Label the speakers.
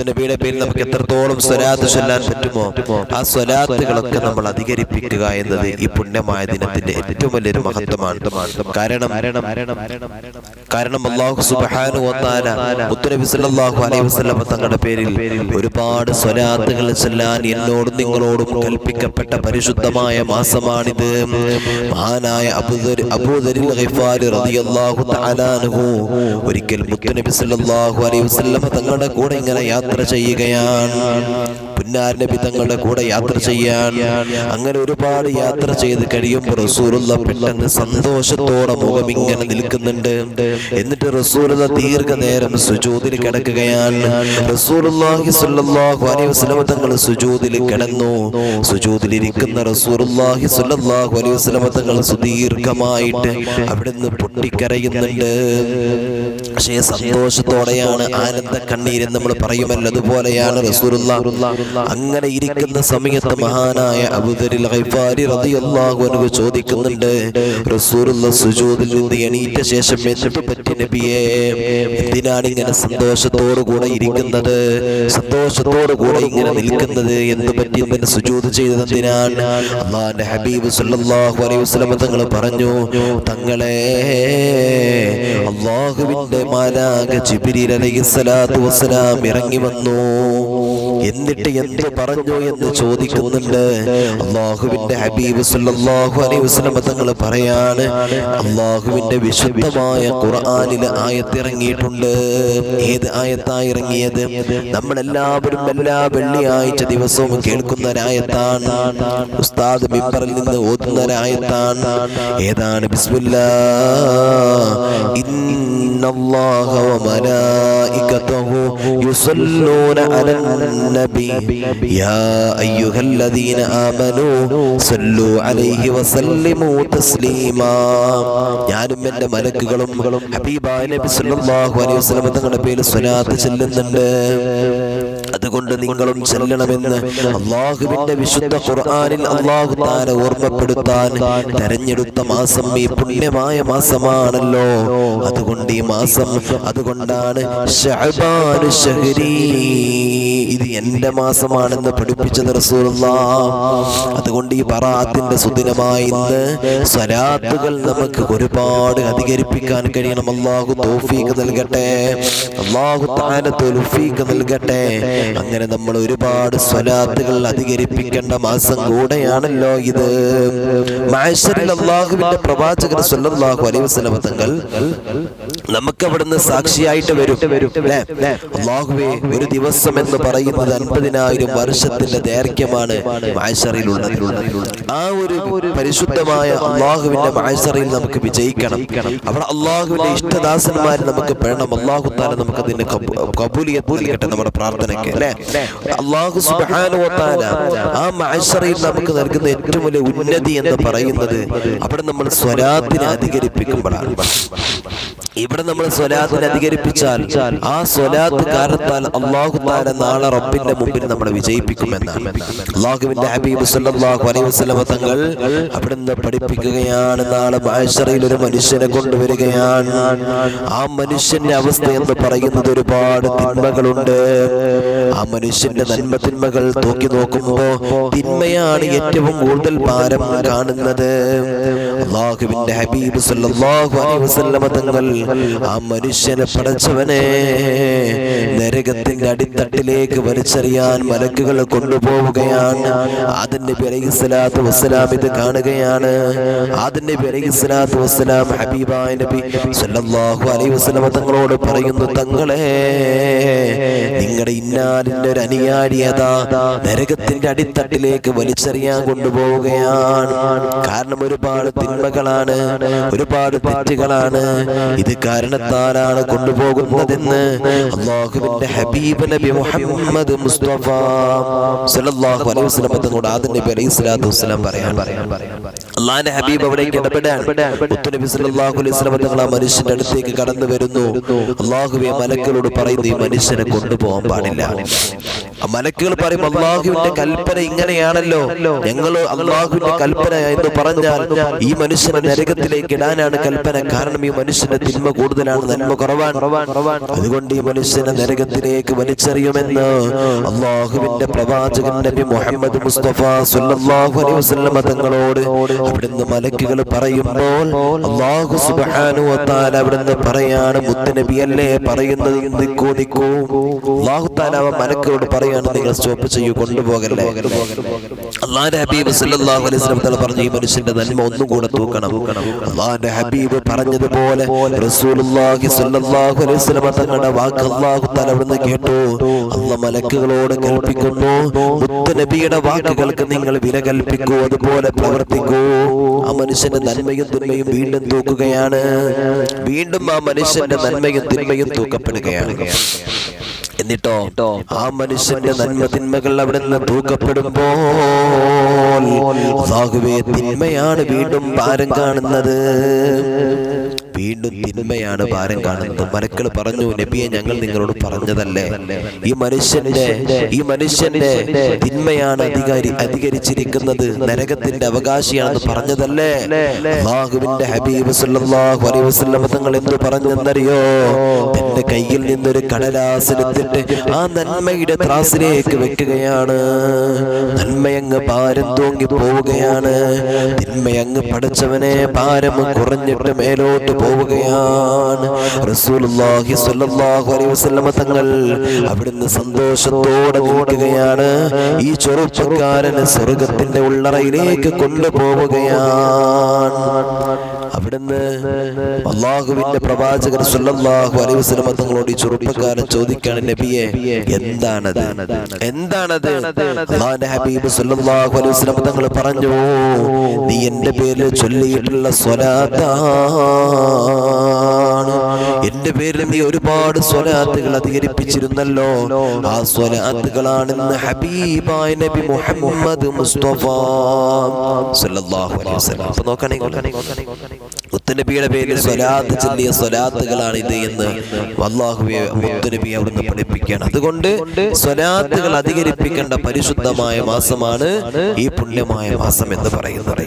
Speaker 1: മുത്തനബിയുടെ പേരിൽ നമുക്ക് എത്രത്തോളം സ്വലാത്ത് ചൊല്ലാൻ പറ്റുമോ? ആ സ്വലാത്തുകളൊക്കെ നമ്മൾ അധികരിപ്പിക്കുക എന്നത് ഈ പുണ്യമായ ദിനത്തിന്റെ ഏറ്റവും വലിയൊരു മഹത്വമാണ്. കാരണം കാരണം അള്ളാഹു സുബ്ഹാനഹു വ തആല മുത്തനബി സല്ലല്ലാഹു അലൈഹി വസല്ലം തങ്ങളുടെ പേരിൽ ഒരുപാട് സ്വലാത്തുകൾ ചൊല്ലാൻ എന്നോടും നിങ്ങളോടും കൽപ്പിക്കപ്പെട്ട പരിശുദ്ധമായ മാസമാണിത്. മഹാനായ അബൂദരിൽ ഒരിക്കൽ മുത്തനബി സല്ലല്ലാഹു അലൈഹി വസല്ലം തങ്ങളുടെ കൂടെ ഇങ്ങനെ യാത്ര ചെയ്യുകയാണ്. പുന്നാർ നബി തങ്ങളുടെ കൂടെ യാത്ര ചെയ്യാൻ അങ്ങനെ ഒരുപാട് യാത്ര ചെയ്ത് കഴിയുമ്പോൾ റസൂലുള്ള പെട്ടെന്ന് സന്തോഷത്തോടെ മുഖം ഇങ്ങനെ നിൽക്കുന്നുണ്ട്. എന്നിട്ട് റസൂലുള്ള ദീർഘനേരം സുജൂദിൽ കിടക്കുകയാണ്. റസൂലുള്ളാഹി സ്വല്ലല്ലാഹു അലൈഹി വസല്ലം തങ്ങൾ സുജൂദിൽ കിടന്നു. സുജൂദിൽ ഇരിക്കുന്ന റസൂലുള്ളാഹി സ്വല്ലല്ലാഹു അലൈഹി വസല്ലം തങ്ങൾ സുദീർഘമായിട്ട് അവിടുന്ന് പൊട്ടിക്കരയുന്നുണ്ട്. പക്ഷേ സന്തോഷത്തോടെയാണ് ആനന്ദ കണ്ണീരെന്ന് നമ്മൾ പറയുമല്ലോ അതുപോലെയാണ് റസൂലുള്ള അങ്ങനെ ഇരിക്കുന്ന സമയത്ത് മഹാനായ അബുദരിൽ ചോദിക്കുന്നുണ്ട് റസൂലുള്ള സുജൂദിൽ നിന്ന് എണീറ്റ ശേഷം പറ്റി നബിയേ? എന്തിനാണ് ഇങ്ങനെ സന്തോഷത്തോടു കൂടെ ഇരിക്കുന്നത്? സന്തോഷത്തോടു കൂടെ ഇങ്ങനെ നിൽക്കുന്നത് എന്ത് പറ്റി? ഇങ്ങനെ സുജൂദ് ചെയ്തത് എന്തിനാണ്? അള്ളാഹിന്റെ ഹബീബ് സല്ലാഹു അലൈഹി വസല്ലം തങ്ങൾ പറഞ്ഞു തങ്ങളെ അള്ളാഹുവിന്റെ മാലാക ജിബ്രീൽ അലൈഹിസ്സലാത്തു വസ്സലാം ഇറങ്ങി വന്നു. എന്നിട്ട് എന്ത് പറഞ്ഞു എന്ന് ചോദിക്കുന്നുണ്ട്? അള്ളാഹുവിന്റെ ഹബീബ് സല്ലല്ലാഹു അലൈഹി വസല്ലം തങ്ങൾ പറയാണ് അള്ളാഹുവിന്റെ വിശുദ്ധമായ ഖുർആനിൽ ആയത്തിറങ്ങിയിട്ടുണ്ട്. ഏത് ആയത്തായിറങ്ങിയത് നമ്മളെല്ലാവരും എല്ലാ വെള്ളിയാഴ്ച ദിവസവും കേൾക്കുന്ന ഒരായത്താണ് ഉസ്താദ് മിമ്പറിൽ നിന്ന് ഓതുന്ന ഒരായത്താണ് ഏതാണ്? ബിസ്മില്ലാ. ഇന്നല്ലാഹ വമലായികതഹു യുസല്ലൂന അലൻ നബി യാ അയ്യുഹല്ലദീന ആമനൂ സല്ലു അലൈഹി വസല്ലിമു തസ്ലീമാ ഞാനും എന്റെ മലക്കുകളും ഹബീബായ നബി സല്ലല്ലാഹു അലൈഹി വസല്ലം തങ്ങളുടെ പേരിൽ സ്വലാത്ത് ചെല്ലുന്നുണ്ട്. അതുകൊണ്ട് നിങ്ങളും ചെല്ലണമെന്ന് അള്ളാഹുവിന്റെ വിശുദ്ധ ഖുർആനിൽ അള്ളാഹു താര ഓർമ്മപ്പെടുത്താൻ തെരഞ്ഞെടുത്ത മാസം ഈ പുണ്യമായ മാസമാണല്ലോ. അതുകൊണ്ട് ഈ മാസം അതുകൊണ്ടാണ് ശഅബാനു ശഹരി ഇത് എന്റെ മാസമാണെന്ന് പഠിപ്പിച്ചത് റസൂലുള്ള. അതുകൊണ്ട് ഈ പറാത്തിന്റെ സുദിനമായി ഇന്ന് സ്വലാത്തുകൾ നമുക്ക് ഒരുപാട് അധികരിപ്പിക്കാൻ കഴിയണം. അള്ളാഹു തോഫീക്ക് നൽകട്ടെ. അള്ളാഹു താല തൗഫീഖ് നൽകട്ടെ. അങ്ങനെ നമ്മൾ ഒരുപാട് സ്വലാത്തുകൾ അധികരിപ്പിക്കേണ്ട മാസം കൂടെയാണല്ലോ ഇത്. പ്രവാചകൻ സല്ലല്ലാഹു അലൈഹി വസല്ലം തങ്ങൾ നമുക്ക് അവിടുന്ന് സാക്ഷിയായിട്ട് വരും. ഒരു ദിവസം എന്ന് പറയുന്നത് അൻപതിനായിരം വർഷത്തിന്റെ ദൈർഘ്യമാണ് ആ ഒരു പരിശുദ്ധമായ അള്ളാഹുവിന്റെ മാഷറിൽ നമുക്ക് വിജയിക്കണം. അവിടെ അള്ളാഹുവിന്റെ ഇഷ്ടദാസന്മാർ നമുക്ക് പെടണം അള്ളാഹു താല നമുക്ക് അതിന്റെ കബൂലിയത്ത് നൽകട്ടെ നമ്മുടെ പ്രാർത്ഥനയ്ക്ക് അല്ലെ? അള്ളാഹു സുബാനുവത്താല ആ മാഷറിൽ നമുക്ക് നൽകുന്ന ഏറ്റവും വലിയ ഉന്നതി എന്ന് പറയുന്നത് അവിടെ നമ്മൾ സ്വരാത്തിനെ അധികരിപ്പിക്കുമ്പോഴാണ്. ഇവിടെ നമ്മൾ സ്വലാത്തിനെ അധികരിപ്പിച്ചാൽ ആ സ്വലാത്ത് കാരണത്താൽ അള്ളാഹു താര നാളെ റബ്ബിന്റെ മുമ്പിൽ നമ്മളെ വിജയിപ്പിക്കുമെന്നാണ്. അള്ളാഹുവിന്റെ ഹബീബ് സല്ലല്ലാഹു അലൈഹി വസല്ലമ തങ്ങൾ അവിടുന്ന് പഠിപ്പിക്കുകയാണ്. നാളെ മഹേശ്വറയിൽ ഒരു മനുഷ്യനെ കൊണ്ടുവരികയാണ്. ആ മനുഷ്യന്റെ അവസ്ഥ എന്ന് പറയുന്നത് ഒരുപാട് തിന്മകളുണ്ട്. ആ മനുഷ്യന്റെ നന്മ തിന്മകൾ നോക്കി നോക്കുമ്പോ തിന്മയാണ് ഏറ്റവും കൂടുതൽ ഭാരം കാണുന്നത്. അള്ളാഹുവിന്റെ ഹബീബ് സല്ലല്ലാഹു അലൈഹി വസല്ലമ തങ്ങൾ ആ മനുഷ്യനെ പടച്ചവനെ നരകത്തിന്റെ അടിത്തട്ടിലേക്ക് വലിച്ചെറിയാൻ മലക്കുകൾ കൊണ്ടുപോവുകയാണ്. അതിന്റെ പിറകിസ്ലാത്ത് വസ്സലാം ഇത് കാണുകയാണ്. അതിന്റെ പിറകിസ്ലാത്ത് വസ്സലാം ഹബീബായ നബി സല്ലല്ലാഹു അലൈഹി വസല്ലമ തങ്ങളോട് പറയുന്നു തങ്ങളെ നിങ്ങളുടെ ഇന്നാലിന്റെ ഒരു അനുയാരിയതാ നരകത്തിന്റെ അടിത്തട്ടിലേക്ക് വലിച്ചെറിയാൻ കൊണ്ടുപോവുകയാണ്. കാരണം ഒരുപാട് തിന്മകളാണ് ഒരുപാട് തെറ്റുകളാണ്. ഇത് കാരണത്താലാണ് കൊണ്ടുപോകുന്നതെന്ന് അള്ളാഹുവിന്റെ ഹബീബ് നബി മുഹമ്മദ് മുസ്തഫ സല്ലല്ലാഹു അലൈഹി വസല്ലം തങ്ങളോട് ആദം നബി അലൈഹി സ്വലാത്തു വസ്സലാം പറയാൻ അള്ളാഹിന്റെ ഹബീബ് അവിടേക്ക് ഇടപെടാൻ മുത്തു നബി സല്ലല്ലാഹു അലൈഹി വസല്ലം തങ്ങൾ ആ മനുഷ്യന്റെ അടുത്തേക്ക് കടന്നു വരുന്നു. അള്ളാഹുവെ മലക്കളോട് പറയുന്നു ഈ മനുഷ്യനെ കൊണ്ടുപോകാൻ പാടില്ല. മലക്കുകൾ പറയും അള്ളാഹുവിന്റെ കൽപ്പന ഇങ്ങനെയാണല്ലോ. ഞങ്ങൾ അള്ളാഹുവിന്റെ കൽപ്പന എന്ന് പറഞ്ഞാൽ ഈ മനുഷ്യനെ നരകത്തിലേക്ക് ഇടാനാണ് കൽപ്പന. കാരണം ഈ മനുഷ്യന്റെ തിന്മ കൂടുതലാണ് നന്മ കുറവാണ്. അതുകൊണ്ട് ഈ മനുഷ്യനെ നരകത്തിലേക്ക് വലിച്ചെറിയുമെന്ന് അള്ളാഹുവിന്റെ പ്രവാചകൻ നബി മുഹമ്മദ് മുസ്തഫ സല്ലല്ലാഹു അലൈഹി വസല്ലം തങ്ങളോട് അവിടുന്ന് മലക്കുകൾ പറയുമ്പോൾ അള്ളാഹു സുബ്ഹാനഹു വ തആല അവിടുന്ന് പറയാണ് മുത്തനബി അല്ലേ പറയുന്നത്? നിക്കോ നിക്കോ? അള്ളാഹു തആല അവ മലക്കുകളോട് പറയാണ് നിങ്ങൾ സ്റ്റോപ്പ് ചെയ്യൂ കൊണ്ടുപോകല്ലേ? അള്ളാന്റെ ഹബീബ് സല്ലല്ലാഹു അലൈഹി വസല്ലം തആല പറഞ്ഞു ഈ മനുഷ്യന്റെ നന്മ ഒന്നും കൂടെ തൂക്കണം. അള്ളാന്റെ ഹബീബ് പറഞ്ഞതുപോലെ റസൂലുള്ളാഹി സല്ലല്ലാഹു അലൈഹി വസല്ലം തങ്ങളുടെ വാക്ക് അല്ലാഹു തആല കേട്ടു. അള്ള മലക്കുകളോട് കൽപ്പിക്കുന്നു മുത്തനബിയുടെ വാക്കുകൾക്ക് നിങ്ങൾ വില കൽപ്പിക്കൂ അതുപോലെ പ്രവർത്തിക്കൂ. ആ മനുഷ്യന്റെ നന്മയും തിന്മയും വീണ്ടും തൂക്കുകയാണ്. വീണ്ടും ആ മനുഷ്യന്റെ നന്മയും തിന്മയും തൂക്കപ്പെടുകയാണ്. എന്നിട്ടോ ആ മനുഷ്യന്റെ നന്മ തിന്മകൾ അവിടെ നിന്ന് തൂക്കപ്പെടുമ്പോൾ തിന്മയാണ് വീണ്ടും ഭാരം കാണുന്നത്. വീണ്ടും തിന്മയാണ് ഭാരം കാണുന്നത്. മലക്കൾ പറഞ്ഞു നബിയെ ഞങ്ങൾ നിങ്ങളോട് പറഞ്ഞതല്ലേ? ഈ മനുഷ്യന്റെ ഈ മനുഷ്യന്റെ തിന്മയാണ് അധികാരി അധികരിച്ചിരിക്കുന്നത്. നരകത്തിന്റെ അവകാശിയാണെന്ന് പറഞ്ഞതല്ലേ? അള്ളാഹുവിന്റെ ഹബീബ് സല്ലല്ലാഹു അലൈഹി വസല്ലം പറഞ്ഞെന്നറിയോ? തന്റെ കയ്യിൽ നിന്നൊരു കടലാസനത്തിന്റെ ആ നന്മയുടെ ത്രാസിലേക്ക് വെക്കുകയാണ്. നന്മയങ്ങ് ഭാരം തൂങ്ങി പോവുകയാണ് തിന്മയങ്ങ് പഠിച്ചവനെ ഭാരം കുറഞ്ഞിട്ട് മേലോട്ട് പോവുകയാണ്. റസൂലുള്ളാഹി സ്വല്ലല്ലാഹു അലൈഹി വസല്ലമ തങ്ങൾ അവിടുന്ന് സന്തോഷത്തോടെ കൂടുകയാണ് ഈ ചെറുപ്പക്കാരനെ സ്വർഗത്തിന്റെ ഉള്ളറയിലേക്ക് കൊണ്ടുപോവുകയാണ്. അവിടുന്ന് അള്ളാഹുവിന്റെ പ്രവാചകൻ സ്വല്ലല്ലാഹു അലൈഹി വസല്ലമ തങ്ങളോട് ഈ ചെറുപ്പക്കാരൻ ചോദിക്കാണ് നബിയെ എന്താണത്? എന്താണത്? അള്ളാഹിന്റെ ഹബീബ് സ്വല്ലല്ലാഹു അലൈഹി വസല്ലമ തങ്ങൾ പറഞ്ഞു നീ എന്റെ പേരിൽ ചൊല്ലിയിട്ടുള്ള സ്വലാത്താണ് എന്റെ പേരിൽ നീ ഒരുപാട് സ്വലാത്തുകൾ അധികരിപ്പിച്ചിരുന്നല്ലോ. ആ സ്വലാത്തുകളാണ് ഇന്ന് ഹബീബായ നബി മുഹമ്മദ് മുസ്തഫ സല്ലല്ലാഹു അലൈഹി വസല്ലം. അപ്പൊ നോക്കണേ മുത്തനബിയുടെ പേരിൽ സ്വലാത്ത് ചൊല്ലിയ സ്വലാത്തുകളാണ് ഇത് എന്ന് അള്ളാഹുവെ മുത്തനബി അവിടുന്ന് പഠിപ്പിക്കുകയാണ്. അതുകൊണ്ട് സ്വലാത്തുകൾ അധികരിപ്പിക്കേണ്ട പരിശുദ്ധമായ മാസമാണ് ഈ പുണ്യമായ മാസം എന്ന് പറയുന്നത്.